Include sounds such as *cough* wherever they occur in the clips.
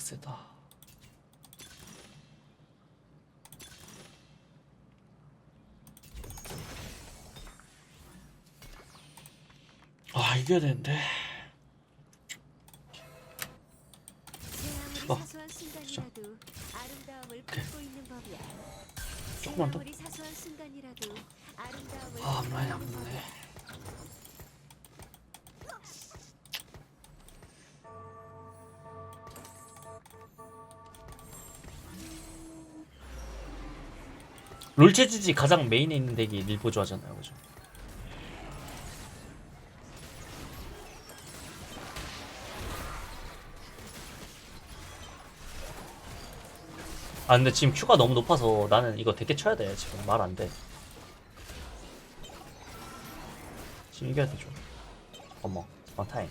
빡세다. 아 이겨야 되는데. 제 어, 아무리 사소한 순간이라도 아 롤체지지 가장 메인에 있는 덱이 릴보 좋아하잖아요, 그죠? 아 근데 지금 큐가 너무 높아서 나는 이거 되게 쳐야 돼 지금 말 안 돼. 지금 이겨야 되죠. 어머, 원타임.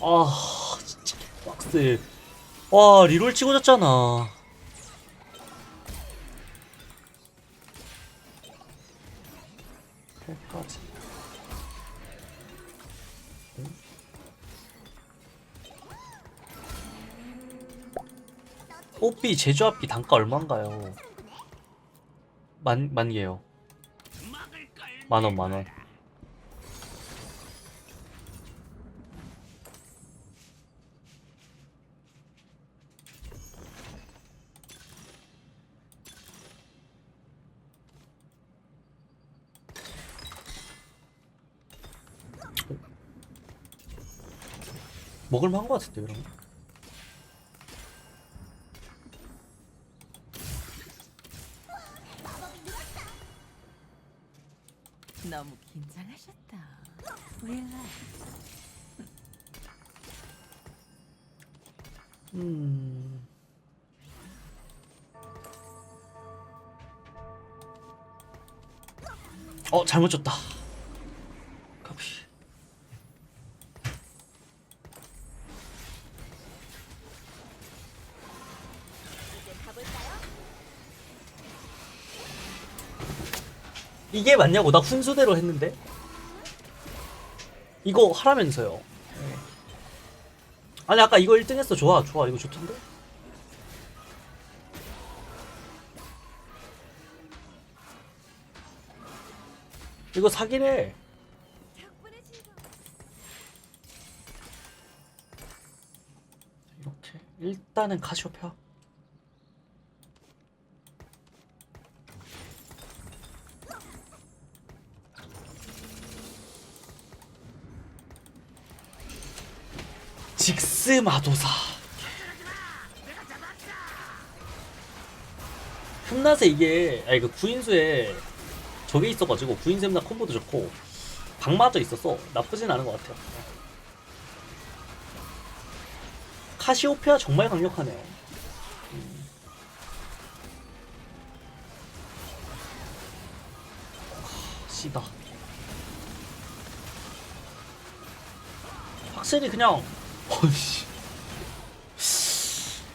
아 진짜 빡세. 와 리롤 치고 졌잖아. 여기까지. 뽀삐 제조합비 단가 얼마인가요? 만, 만 개요. 만 원, 만 원. 먹을만한 것 같은데, 이런 거. 너무 긴장하셨다. 릴렉스. 음. 어 잘못 줬다. 커피. 이제 가볼까요? 이게 맞냐고 나 훈수대로 했는데 이거 하라면서요. 네. 아니 아까 이거 1등 했어 좋아 좋아 이거 좋던데. 이거 사기래. 즐거워. 이렇게 일단은 카시오페아. 직스 마도사. 흠낫에 이게 아니 그 구인수에 저게 있어가지고 구인샘나 콤보도 좋고 박마저 있어서 나쁘진 않은 것 같아요. 카시오페아 정말 강력하네요. 음. 하, 씨다. 확실히 그냥 어이씨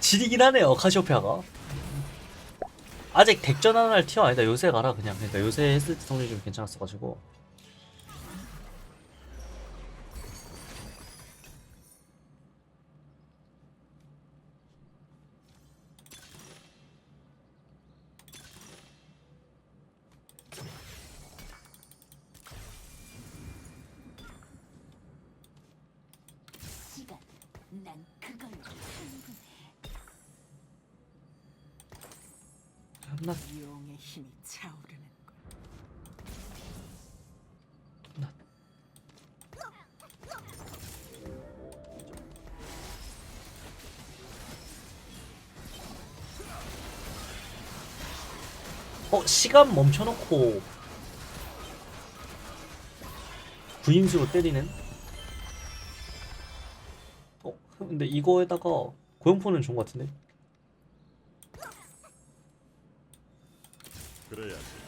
지리긴 하네요 카시오페아가. 아직 덱전환할 티어 아니다. 요새 가라 그냥. 그러니까 요새 했을 때 성적이 좀 괜찮았어가지고 시간. 난 그걸로 충분해. 흠낫 용의 힘이 차오르는 걸. 흠낫 어 시간 멈춰놓고 구인수로 때리는? 어 근데 이거에다가 고용포는 좋은 것 같은데? 그래야지.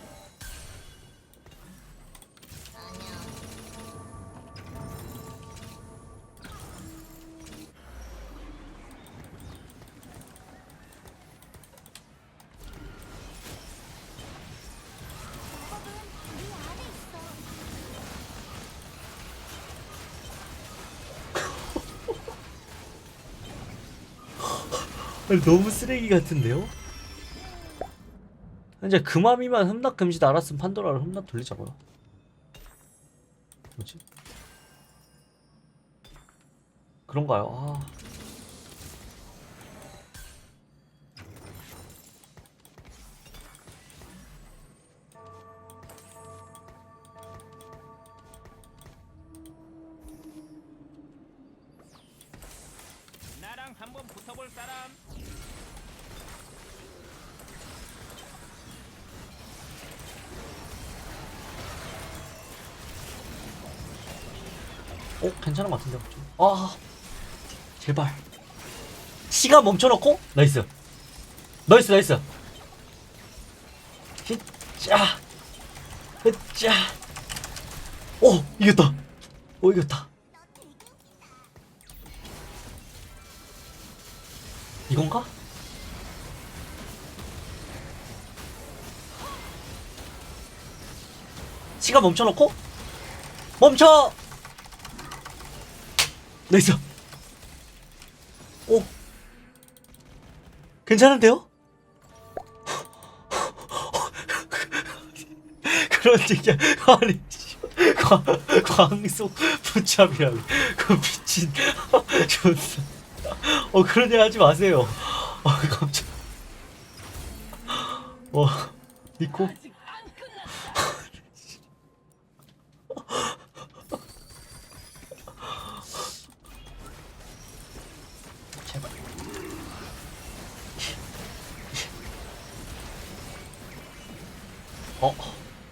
너무 쓰레기 같은데요? 이제 그 맘이면 흠납 금지 알았으면 판도라를 흠납 돌리자고요. 뭐지? 그런가요? 아. 나랑 한번 붙어볼 사람? 어 괜찮은 것 같은데 좀. 아 제발. 시간 멈춰놓고? 나이스. 나이스 나이스. hit자 hit자 오 이겼다. 오 이겼다. 이건가? 시간 멈춰놓고? 멈춰 나이스 오 괜찮은데요? *laughs* 그런 얘기 아니 씨. 광- 광속 붙잡이라고 그 미친. 존나 어 그런 얘기 하지 마세요. 어 깜짝. 어 니코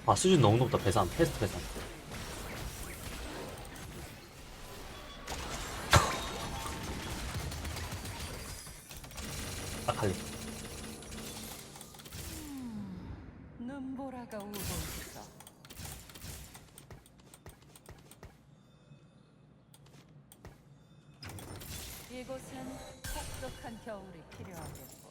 아 수준 너무 높다 배산 패스트 배산 아칼리 눈보라가 오고 있어. 이곳은 혹독한 겨울이 필요하겠군. 좋습니다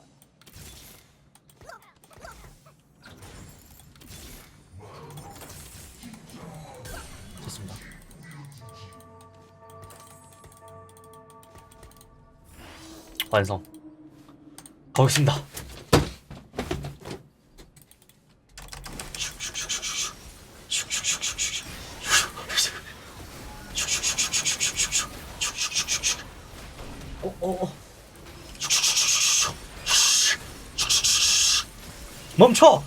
완성 가보겠습니다 어, 어, 어. 멈춰! *laughs*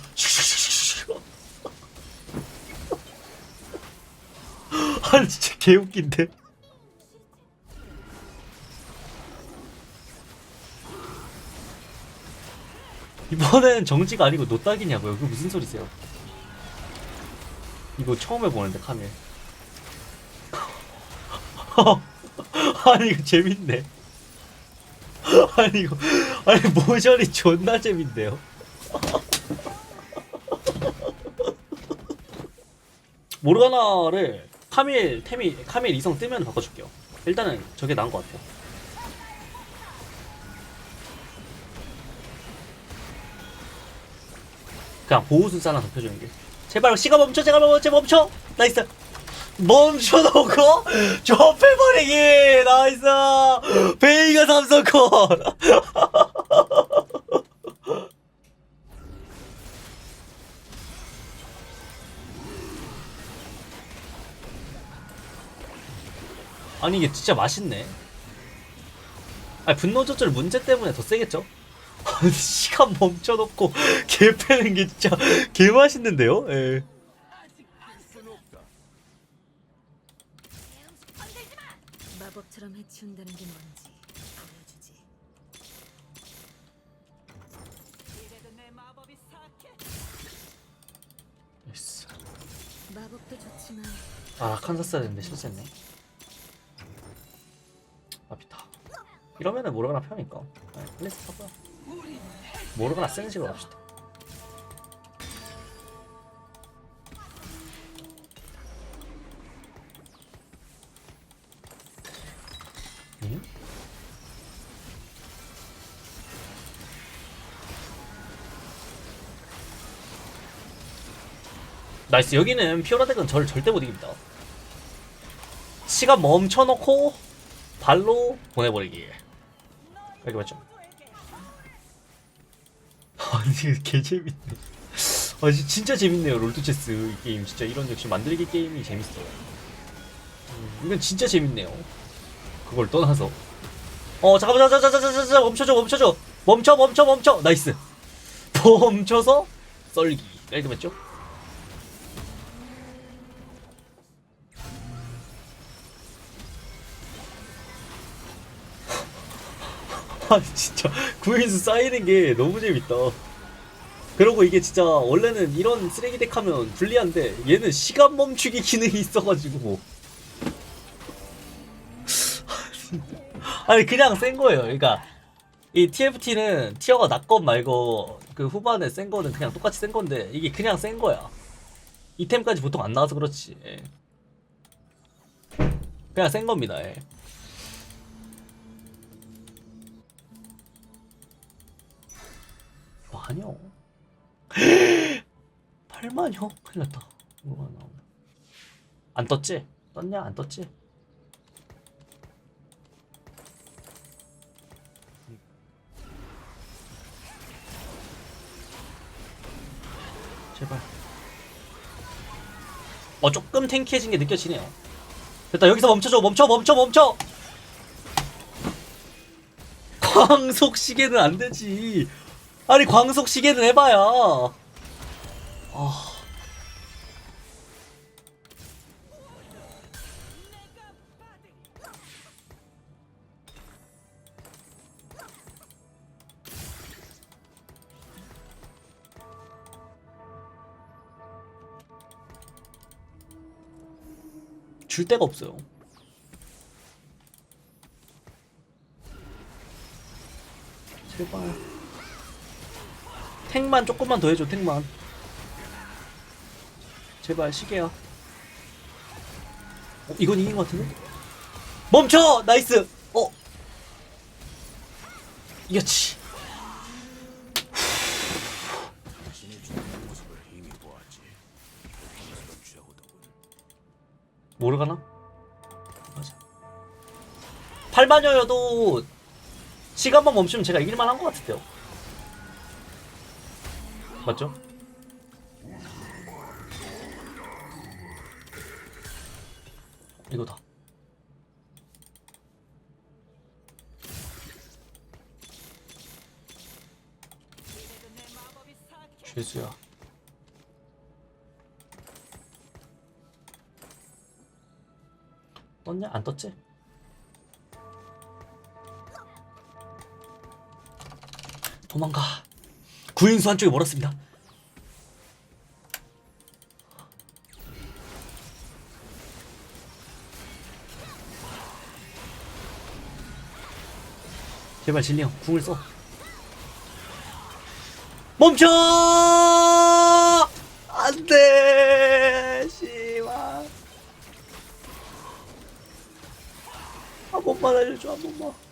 아니 진짜 개웃긴데 이번엔 정지가 아니고 노딱이냐고요? 그게 무슨 소리세요? 이거 처음 해보는데 카밀 *laughs* 아니 이거 재밌네. *laughs* 아니 이거 아니 모션이 존나 재밌네요. *laughs* 모르가나를 카밀 템이 카밀 이성 뜨면 바꿔줄게요. 일단은 저게 나은 것 같아요. 그냥 보호술사 하나 덮여주는 게. 제발 시간 멈춰, 제발 멈춰, 멈춰. 나이스. 멈춰놓고 *laughs* 접해버리기. 나이스. 베이가 삼성컷. *laughs* 아니 이게 진짜 맛있네. 아니 분노 조절 문제 때문에 더 세겠죠? 아니, *laughs* 시간 멈춰놓고 개 패는 게 진짜 개 맛있는데요? 예. 마법처럼 해치운다는 게 뭔지 보여주지. 이래도 내 마법이 사악해. 나이스. 마법도 좋지만 아 칸사스 해야 되는데 실수했네. 아비타. 이러면은 모르가나 편이니까. 네, 플레이스 하고요. 모르가나 센 식으로 합시다. 응? 나이스 여기는 피오라 덱은 저를 절대 못 이깁니다 시간 멈춰놓고 발로 보내버리기 이렇게 맞죠? 아니 개 재밌네. 아 지- 진짜 재밌네요 롤토체스 이 게임 진짜 이런 역시 만들기 게임이 재밌어요. 음, 이건 진짜 재밌네요. 그걸 떠나서 어 잠깐만 잠깐만, 멈춰줘 멈춰줘 멈춰 멈춰 멈춰 나이스 *laughs* 멈춰서 썰기 깔끔했죠? *laughs* 아 진짜 구인수 쌓이는 게 너무 재밌다. 그리고 이게 진짜 원래는 이런 쓰레기 덱 하면 불리한데 얘는 시간 멈추기 기능이 있어가지고 아니 그냥 센 거예요. 그러니까 이 TFT는 티어가 낮건 말건 그 후반에 센 거는 그냥 똑같이 센 건데 이게 그냥 센 거야. 이템까지 보통 안 나와서 그렇지. 예. 그냥 센 겁니다. 예. 아니요. 8만요? 큰일 났다. 뭐가 나오네. 안 떴지? 떴냐? 안 떴지? 제발. 어, 조금 탱키해진 게 느껴지네요. 됐다, 여기서 멈춰줘, 멈춰, 멈춰, 멈춰! 광속 시계는 안 되지. 아니, 광속 시계는 해봐야. 아. 줄 데가 없어요. 제발. 탱만 조금만 더 해줘, 탱만. 제발, 시계야. 어, 이건 이긴 것 같은데? 멈춰! 나이스! 어! 이겼지. 모르가나? 맞아. 8만여여도 시간만 멈추면 제가 이길만 한 것 같은데요. 맞죠? 이거다. 죄수야. 떴냐? 안 떴지? 도망가. 구인수 한쪽에 멀었습니다. 제발 진리 형 궁을 써. 멈춰! 안 돼! 씨발. 한 번만 알려줘, 한 번만.